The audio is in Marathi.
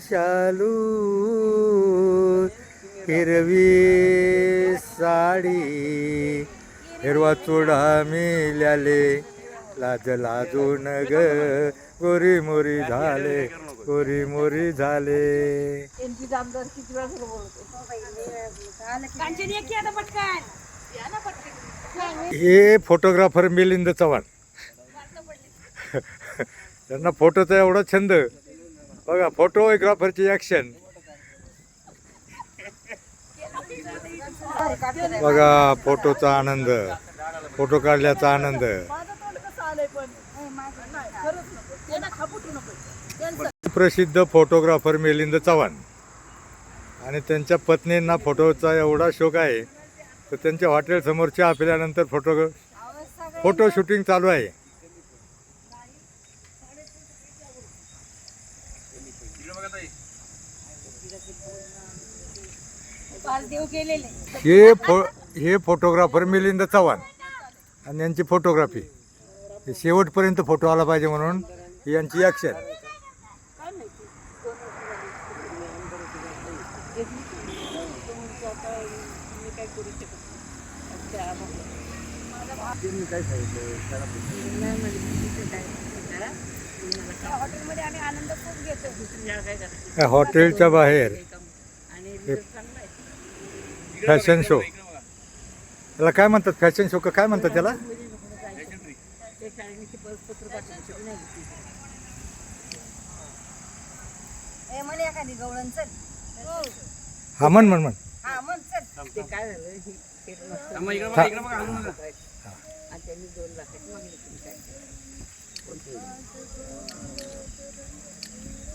शालू हिरवी साडी हिरवा चुडा मिल्याले लाज लाजून ग गोरी मोरी झाले गोरी मोरी झाले. हे फोटोग्राफर मिलिंद चव्हाण. त्यांना फोटोचा एवढा छंद. बघा फोटोग्राफरची ॲक्शन बघा फोटोचा आनंद. फोटो काढल्याचा आनंद. प्रसिद्ध फोटोग्राफर मिलिंद चव्हाण. आणि त्यांच्या पत्नींना फोटोचा एवढा शौक आहे तर त्यांच्या हॉटेल समोर चहा पिल्यानंतर फोटो फोटो शूटिंग चालू आहे. पाच देव केलेले हे फो हे फोटोग्राफर मिलिंद चव्हाण आणि यांची फोटोग्राफी हे शेवटपर्यंत फोटो आला पाहिजे म्हणून ही यांची ॲक्शन काय सांगितलं आनंद खूप घेतो. या हॉटेलच्या बाहेर. फॅशन शो त्याला काय म्हणतात? फॅशन शो का? काय म्हणतात त्याला? चल. हा. म्हण म्हण म्हण. हा ही काय 我发誓不让你等